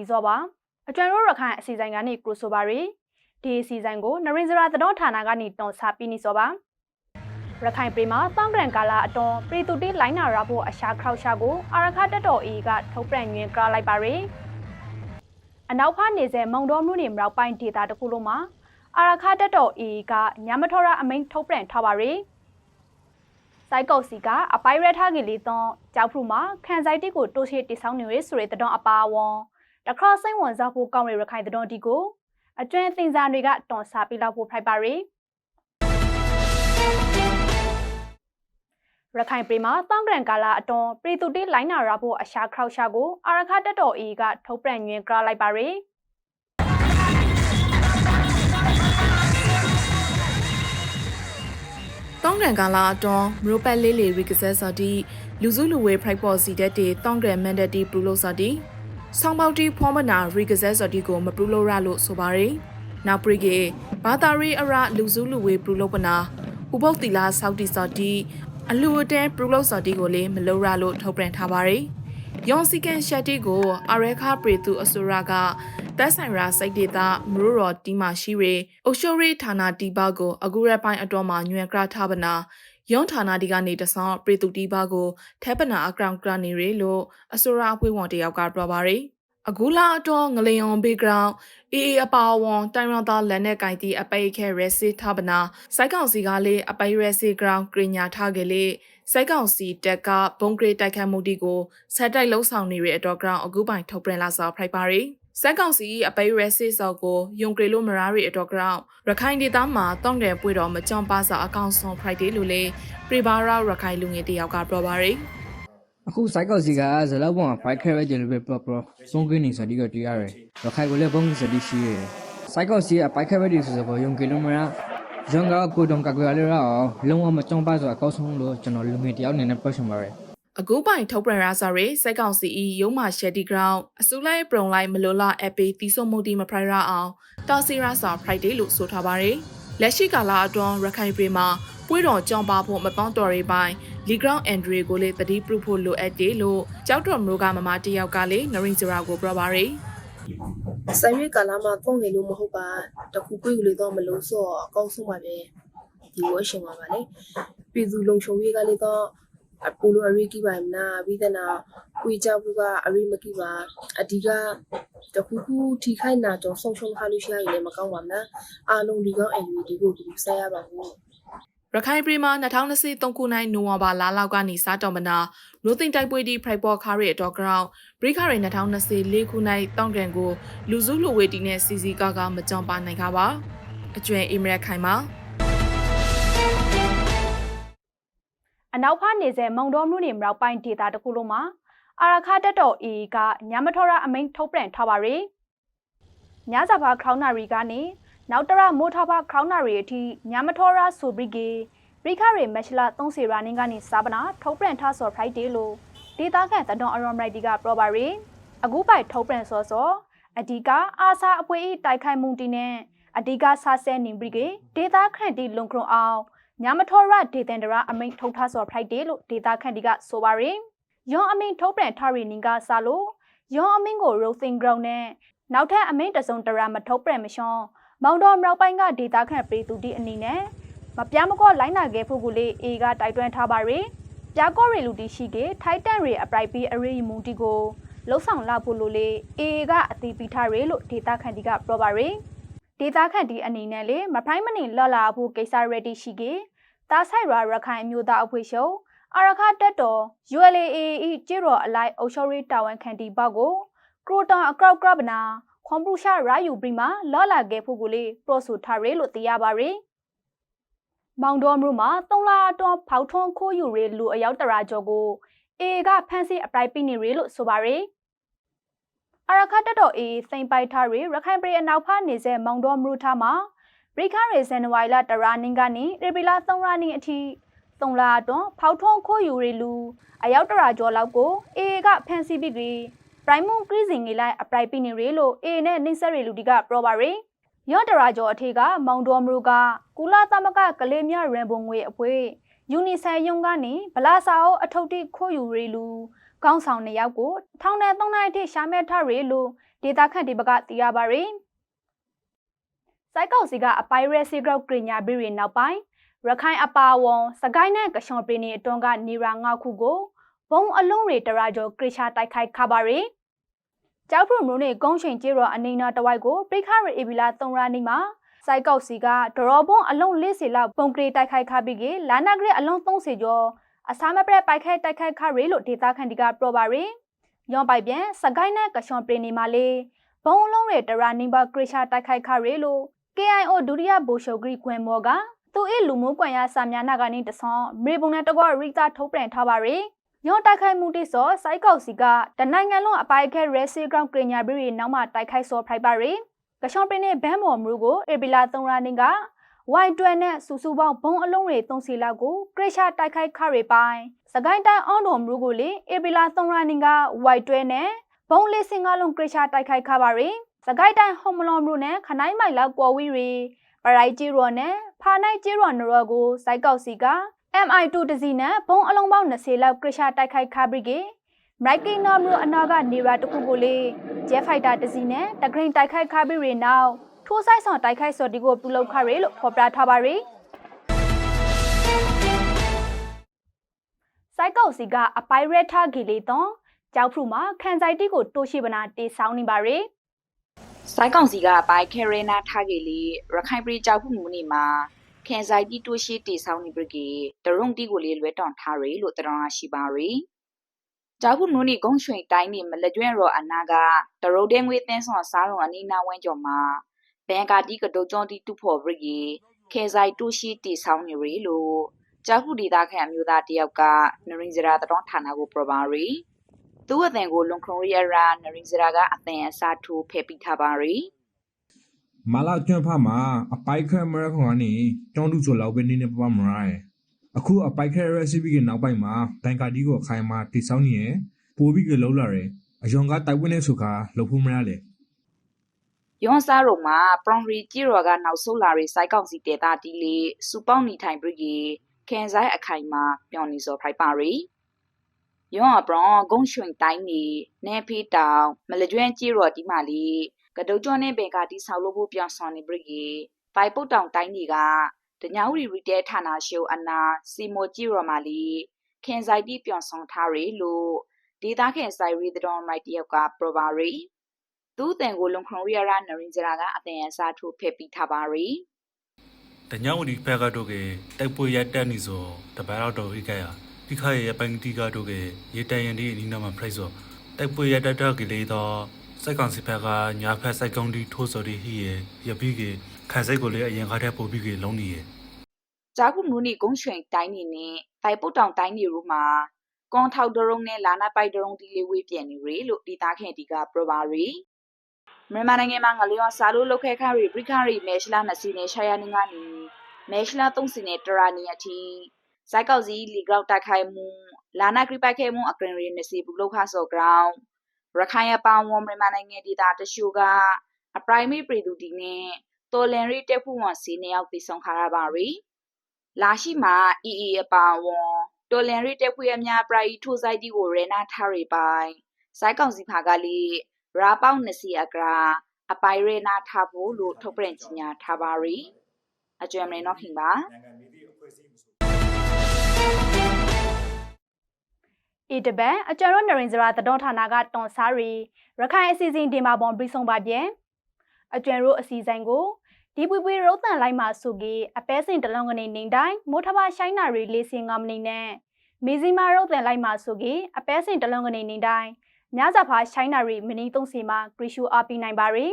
တာလီဇောပါအကျွမ်းရိုးရခိုင်အစီအစဉ်ကနေကရိုဆိုပါရီဒီအစီအစဉ်ကိုနရင်စရာသတော်ဌာနကနေတွန်ဆပြီးနေစောပါရခိုင်ပြည်မှာတောင်ကရန်ကာလာအတွန်ပရီတူတီလိုင်းနာရဖို့အရှာခောက်ရှာကိုအာရခတက်တော်အေကထုတ်ပြန်ရင်းကလိုက်ပါရီအနောက်ဖားနေစေမုံတော်မှုနေမြောက်ပိုင်းဒေသတစ်ခုလုံးမှာအာရခတက်တော်အေကညမထောရအမိန်ထုတ်ပြန်ထားပါရီစိုက်ကုတ်စီကအပိုင်ရထားကြီးလေးသွန်ကြောက်ဖူမှာခန်ဆိုင်တိကိုတိုးရှိတိဆောင်းနေရဆိုတဲ့တတော်အပါဝွန် တခါစိတ်ဝင်စားဖို့ကောင်းရရခိုင်တတော်ဒီကိုအကျွမ်းသင်္စာတွေကတွန်ဆာပြီးလောက်ဖို့ဖိုက်ပါရီရခိုင်ပြည်မှာတောင်ကရန်ကာလာအတွန်ပရီတူတီလိုင်းနာရဖို့အရှာခောက်ရှာကိုအာရခတက်တော်အေကထုတ်ပြန်ရင်းကြလိုက်ပါရီတောင်းကန်ကာလာအတွန်းမရိုပတ်လေးလီရီကဆက်စာတီလူစုလူဝေဖရိုက်ပေါ်စီတဲ့တေတောင်းကန်မန်ဒတီပလူလို့စာတီ ဆောင်းပေါတီဖောမနာရီကဆက်စာတီကိုမပလူလို့ရလို့ဆိုပါရယ်နောက်ပရိကေဘာသာရီအရလူစုလူဝေပလူလို့ပနာဥပုတ်တီလာဆောက်တီစာတီအလူအတဲပလူလို့စာတီကိုလည်းမလို့ရလို့ထုတ်ပြန်ထားပါရယ်ယွန်စီကန်ရှက်တီကိုအရဲခပရီတူအဆိုရာကတက်ဆိုင်ရာစိတ်ဒေတာမရူရော်တီမာရှိရေအုတ်ရှိုရီဌာနတီပါကိုအကူရက်ပိုင်းအတွမှာညွန်ကရထားပနာ ယွန်ဌာနဒီကနေတဆောင်းပရီတူတီပါကိုထဲပနာအကောင့်ကရနေရေလို့အဆိုရာအဖွဲ့ဝင်တယောက်ကပြောပါရယ်အခုလာတော့ငလျုံဘေဂရောင်းအေးအေးအပါဝွန်တိုင်ရတာလက်နဲ့ကင်တီအပိတ်ခဲရဲစစ်ထပနာစိုက်ကောင်စီကလေးအပိတ်ရဲစစ်ဂရောင်းကရညာထားကြလေစိုက်ကောင်စီတက်ကဘုံဂရိတိုက်ခတ်မှုတီကိုဆက်တိုက်လှုပ်ဆောင်နေတဲ့အတော့ ground အခုပိုင်ထုတ်ပြန်လာစာဖိုက်ပါရီ စက်ကောင်စီအပိရဲစစ်စောက်ကိုယုံကလေးလိုမရာရီအတော့ ground ရခိုင်ဒေသမှာတောင်းတယ်ပွေတော်မကြောင်ပါစာအကောင့်ဆောင် Friday လို့လေပရီဘာရာရခိုင်လူငယ်တယောက်ကပြောပါရီအခုစိုက်ကောက်စီကဇလောက်ပေါ်မှာ fight ခဲပဲကြလို့ပဲ proper ပုံကင်းနေစတိကတွေ့ရတယ်ရခိုင်ကိုလည်းပုံကင်းစတိရှိရတယ်စိုက်ကောက်စီက fight ခဲပဲဒီဆိုတော့ယုံကလုံးမရယုံကကိုတုံကကွယ်ရတော့လုံးဝမကြုံပါဆိုအကောက်ဆုံးလို့ကျွန်တော်လူငယ်တယောက်အနေနဲ့ပြောချင်ပါတယ် အခုပိုင်ထုတ်ပြန်ရာစာရေးစက်ကောင်စီဤရုံးမာရှယ်တီဂရောင်းအစူလိုက်ပရုံလိုက်မလိုလာအပီတီဆုံမုတ်တီမဖရိုင်ရာအောင်တာစီရာစာ Friday လို့ဆိုထားပါတယ်လက်ရှိကာလအတွင်းရခိုင်ပြည်မှာပွေးတော်ကြောင်ပါဖို့မပေါင်းတော်ရီပိုင်းလီဂရောင်းအန်ဒရီကိုလည်းတတိပြုဖို့လိုအပ်တယ်လို့ကြောက်တော်မျိုးကမမတယောက်ကလည်းနရင်စရာကိုပြောပါရယ်ဆိုင်ရွေးကာလာမှာပုံနေလို့မဟုတ်ပါတခုကွေးကလေးတော့မလို့ဆိုတော့အကောင်းဆုံးပါပဲဒီဝရှင်ပါပါလေပြည်သူလုံခြုံရေးကလေးတော့ အပူလိုအရေးကြီးပါမနာပြီးတဲ့နာကွေးကြဘူးကအရေးမကြီးပါအဒီကတခုခုထိခိုက်နာကြောင့်ဆုံးရှုံးထားလို့ရှိရင်လည်းမကောင်းပါနဲ့အားလုံးဒီကောင်းအန်ယူဒီကိုဒီဆက်ရပါဘူးရခိုင်ပြည်မှာ2023ခုနှစ်နိုဝင်ဘာလလောက်ကနေစတော်မနာရိုသိန်တိုက်ပွဲဒီဖရိုက်ပေါ်ခါရီအတော်ဂရောင်းဘရိခရီ2024ခုနှစ်တောင်းကန်ကိုလူစုလူဝေတီနဲ့စီစီကားကမကြောင်ပါနိုင်ကြပါအကျွဲအိမရက်ခိုင်မှာ အနောက်ဖားနေစေမုံတော်မှုနေမြောက်ပိုင်းဒေသတစ်ခုလုံးမှာအာရခတက်တော်အေကညမထောရအမိန်ထုတ်ပြန်ထားပါရီညစာဖာခေါင်းနာရီကနေနောက်တရမိုးထဖာခေါင်းနာရီအထိညမထောရဆိုဘရိကေဘရိခရီမက်ရှလာ30ရာနင်းကနေစာပနာထုတ်ပြန်ထားစော်ဖရိုက်ဒေးလို့ဒေတာခန့်တတော်အရွန်ရိုက်တီကပြောပါရီအခုပိုက်ထုတ်ပြန်စောစောအဓိကအာစာအပွေးတိုက်ခိုက်မှုတီနဲ့အဓိကဆာဆဲနေဘရိကေဒေတာခန့်တီလွန်ခရွန်အောင် ညမထောရဒေတန်ဒရာအမိန်ထုတ်ထားစော်ဖရိုက်ဒေးလို့ဒေတာခန့်တီကဆိုပါရီယွန်အမင်းထုတ်ပြန်ထားရီနင်းကစားလို့ယွန်အမင်းကို roasting ground နဲ့နောက်ထပ်အမင်းတစုံတရာမထုတ်ပြန်မရှောင်းမောင်တော်မြောက်ပိုင်းကဒေတာခန့်ပြည်သူတီအနေနဲ့မပြားမကောလိုင်းနာခဲ့ဖို့ကိုလေအေကတိုက်တွန်းထားပါရီပြားကောရီလူတီရှိကေထိုက်တန်ရီအပရိုက်ပီအရေးမူတီကိုလှုပ်ဆောင်လာဖို့လို့လေအေကအတိပိထားရီလို့ဒေတာခန့်တီကပြောပါရီဒေတာခန့်တီအနေနဲ့လေမဖိုင်းမနေလော်လာဖို့ကိစ္စရတီရှိကေ တာဆိုင်ရာရခိုင်အမျိုးသားအဖွဲ့ချုပ်အာရခတက်တော် ULAA ၏ကျေရော်အလိုက်အုပ်ချုပ်ရေးတာဝန်ခံတီဘောက်ကိုကရိုတန်အကောက်ကရပနာခွန်ပူရှာရာယူပရီမာလော်လာခဲ့ဖို့ကိုလေပရိုဆိုထားရဲလို့သိရပါရယ်မောင်တော်မျိုးမှာတုံလာတော်ဖောက်ထွန်းခိုးယူရဲလူအယောက်တရာကျော်ကိုအေကဖန်စီအပရိုက်ပိနေရဲလို့ဆိုပါရယ်အရခတ်တတော်အေစိန်ပိုက်ထားရဲရခိုင်ပြည်အနောက်ဖားနေစေမောင်တော်မျိုးထားမှာဘ ရိခရဲဇန်နဝါရီလတရာနင်းကနေဧပြီလ3ရက်နေ့အထိသုံလာအတွန်းဖောက်ထွန်းခိုးယူရီလူအယောက်တရာကျော်လောက်ကိုအေကဖန်စီပစ်ပြီးပရိုင်မွန်ကရီစင်ငေလိုက်အပရိုက်ပိနေရီလို့အေနဲ့နှိဆက်ရီလူဒီကပရောပါရီယော့တရာကျော်အထေကမောင်တော်မရူကကုလာသမကကလေးမြရန်ပုံငွေအဖွဲယူနီဆယ်ယုံကနေဗလာစာအိုအထုပ်တိခိုးယူရီလူကောင်းဆောင်နှစ်ယောက်ကိုထောင်ထဲသုံးနိုင်အထိရှာမဲ့ထရီလို့ဒေတာခန့်ဒီဘကသိရပါရယ် စိုက်ကောက်စီကအပိုင်ရဲစီဂရော့ကရညာဘီရီနောက်ပိုင်းရခိုင်အပါဝွန်စကိုင်းနဲ့ကရှော်ပရီနီအတွန်းကနေရာငါခုကိုဘုံအလုံးတွေတရာကျော်ကရရှာတိုက်ခိုက်ခပါရယ်ကျောက်ဖုံမျိုးနဲ့ကုန်းချိန်ကျေးတော်အနေနာတဝိုက်ကိုပရိခရအေဗီလာ3ရာနီမှာစိုက်ကောက်စီကဒရောဘွန်အလုံး40လောက်ပုံကလေးတိုက်ခိုက်ခပြီးကလာနာဂရအလုံး30ကျော်အစားမပရက်ပိုက်ခိုက်တိုက်ခိုက်ခရဲလို့ဒေတာခန်ဒီကပြောပါရယ်ညောင်ပိုက်ပြန်စကိုင်းနဲ့ကရှွန်ပရီနီမှာလေဘုံအလုံးတွေတရာနီဘကရရှာတိုက်ခိုက်ခရဲလို့ KIO ဒုတိယဗိုလ်ချုပ်ဂရိကွမ်မော်ကသူ့၏လူမျိုးကွန်ရစာများနာကနေတဆောင်းမေပုံနဲ့တကွရိတာထုတ်ပြန်ထားပါရယ်ညောတိုက်ခိုက်မှုတိစောစိုက်ကောက်စီကတနိုင်ငံလုံးအပိုက်ခဲရဲစီဂရောင်းကရညာဘရီနောက်မှတိုက်ခိုက်စောဖိုက်ပါရယ်ကရှောင်းပင်းနဲ့ဘန်းမော်မူကိုအေဘီလာ3ရာနင်းက Y12 နဲ့စူစူပေါင်းဘုံအလုံးတွေ3စီလောက်ကိုကရရှာတိုက်ခိုက်ခရပိုင်းစကိုင်းတိုင်းအောင်းတော်မူကိုလေအေဘီလာ3ရာနင်းက Y12 နဲ့ဘုံလေးစင်ကားလုံးကရရှာတိုက်ခိုက်ခပါရယ် စကိုင်းတိုင်းဟ ோம் လော်မူနဲ့ခနိုင်းမိုင်လောက်ကွာဝီရီပရိုက်ဂျီရော်နဲ့ဖာနိုင်ဂျီရော်နရော်ကိုစိုက်ကောက်စီက MI2 တစီနဲ့ဘုံအလုံးပေါင်း20လောက်ကရရှာတိုက်ခိုက်ခပရိကေမိုက်ကင်နော်မလို့အနာကနေရာတခုကိုလေဂျက်ဖိုက်တာတစီနဲ့တဂရိန်တိုက်ခိုက်ခပရိနောက်ထိုးဆိုင်ဆောင်တိုက်ခိုက်စော်ဒီကိုပြုလုပ်ခရဲလို့ဖော်ပြထားပါရီစိုက်ကောက်စီကအပိုင်ရက်ထဂီလီတော့ကြောက်ဖူမှာခန်ဆိုင်တီကိုတိုးရှိပနာတေးဆောင်နေပါရီ စိုင်းကောင်စီကဘိုင်ခဲရဲနာထားကေလီရခိုင်ပြည်ကြောက်မှုမူနေမှာခင်ဆိုင်တီတိုရှိတေဆောင်နေပြီကေတရုံတီကိုလေးလွဲတောင်ထားရီလို့တရောရှိပါရီကြောက်မှုမူနေဂုံရွှင်တိုင်းနေမလက်ကျွဲရောအနာကတရုံတဲငွေတင်းဆောင်စားလုံးအနီနာဝင်းကျော်မှာဘန်ကာတီကတုတ်ကျော်တီတူဖို့ပြီကေခင်ဆိုင်တိုရှိတေဆောင်နေရီလို့ကြောက်မှုဒေတာခန့်အမျိုးသားတယောက်ကနရင်းစရာတတော်ဌာနကိုပြပါရီ သူ့အသံကိုလွန်ခုံရီအရာနရင်စရာကအသံအစားထိုးဖယ်ပြီးထားပါရီမာလာကျွန်းဖာမှာအပိုက်ခဲမရခွန်ကနေတောင်းတူဆိုလောက်ပဲနေနေပပမရိုင်းအခုအပိုက်ခဲ recipe ကနောက်ပိုင်းမှာဘန်ကာဒီကိုခိုင်မှာတိဆောင်းနေရပိုပြီးကလုံးလာတယ်အယုံကတိုက်ဝင်းနေဆိုခါလှုပ်ဖို့မရလေယွန်စားရုံမှာပရွန်ရီကြီးရော်ကနောက်ဆုတ်လာရီစိုက်ကောင်စီတေတာတီလေးစူပေါင်းနေထိုင်ပြီကြီးခင်ဆိုင်အခိုင်မှာပြောင်းနေစောဖိုက်ပါရီ ယွန်အပရွန်ဂုံရွှင်တိုင်းနေနဲဖေးတောင်မလကျွမ်းကြီးရော်ဒီမာလီကတုတ်ကျွန်းနဲ့ဘင်ကာတီဆောက်လို့ဖို့ပြောင်းဆောင်နေပြီကြီးဖိုင်ပုတ်တောင်တိုင်းကြီးကတညာဝရီရီတဲဌာနရှိုအနာစီမိုကြီးရော်မာလီခင်ဆိုင်တီပြောင်းဆောင်ထားရီလို့ဒေတာခင်ဆိုင်ရီတဲ့တော်မိုက်တယောက်ကပရပါရီသူ့အတန်ကိုလုံခုံရီယာရာနရင်ဂျရာကအတန်အစားထိုးဖက်ပြီးထားပါရီတညဝဒီဖက်ကတော့ကတိုက်ပွဲရက်တက်နေဆိုတပတ်တော့တော့ဟိကရ ဒီခါရဲ့ပန်တီကတော့ကရေတန်ရင်ဒီအနီးနာမှာဖရိုက်ဆိုတိုက်ပွဲရက်တက်တော့ကလေးတော့စိုက်ကောင်စီဖက်ကညာဖက်စိုက်ကောင်ဒီထိုးစော်ဒီဟိရရပြီးကခန်းစိတ်ကိုလည်းအရင်ခါတည်းပို့ပြီးကလုံးနေရဂျာကုမူနီဂုံရွှင်တိုင်းနေနဲ့ဖိုင်ပုတ်တောင်တိုင်းနေရူမှာကွန်ထောက်ဒရုံနဲ့လာနာပိုက်ဒရုံဒီလေးဝေးပြန်နေရီလို့ဒီသားခင်ဒီကပရပါရီမြန်မာနိုင်ငံမှာငလျောစာလို့လောက်ခဲခါရီဘရိခါရီမဲရှလာနစီနေရှာယာနင်းကနေမဲရှလာသုံးစင်နဲ့တရာနီအထိ ဇိုက်ကောက်စီလီဂရောက်တိုက်ခိုင်မှုလာနာခရီပိုက်ခဲမှုအကရင်ရီနစီဘူးလောက်ခါဆော့ဂရောင်းရခိုင်အပောင်ဝမြန်မာနိုင်ငံဒေသတရှို့ကအပရိုင်မေပြည်သူဒီနဲ့တော်လန်ရီတက်ဖို့ဝန်စီနေရောက်တည်ဆောင်ခါရပါရီလာရှိမှာ EE အပောင်ဝတော်လန်ရီတက်ဖို့ရများပရိုင်ထိုဆိုင်တီကိုရနာထားရီပိုင်ဇိုက်ကောင်စီဖာကလေးရာပေါင်း20အကရာအပိုင်ရနာထားဖို့လို့ထုတ်ပြန်ကြေညာထားပါရီအကျွမ်းမနေတော့ခင်ပါ ဤတပန်အကျရောနရင်စရာတတော်ဌာနကတွန်စားရီရခိုင်အစီအစဉ်ဒီမာပွန်ပြီးဆုံးပါပြန်အကျွမ်းရိုးအစီအစဉ်ကိုဒီပွေပွေရုပ်တန်လိုက်မှာဆိုကေအပဲစင်တလုံးကနေနေတိုင်းမိုးထပါရှိုင်းနာရီလေးစင်ငါမနေနဲ့မီဇီမာရုပ်တန်လိုက်မှာဆိုကေအပဲစင်တလုံးကနေနေတိုင်းညဇဖာရှိုင်းနာရီမနီသုံးစီမှာဂရီရှူအားပေးနိုင်ပါရီ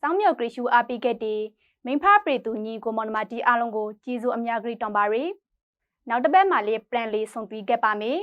စောင်းမြောက်ဂရီရှူအားပေးခဲ့တဲ့မိန်ဖပရီတူညီကိုမော်နမတီအားလုံးကိုကျေးဇူးအများကြီးတောင်းပါရီနောက်တစ်ပတ်မှာလေး plan လေးဆုံးပြီးခဲ့ပါမယ်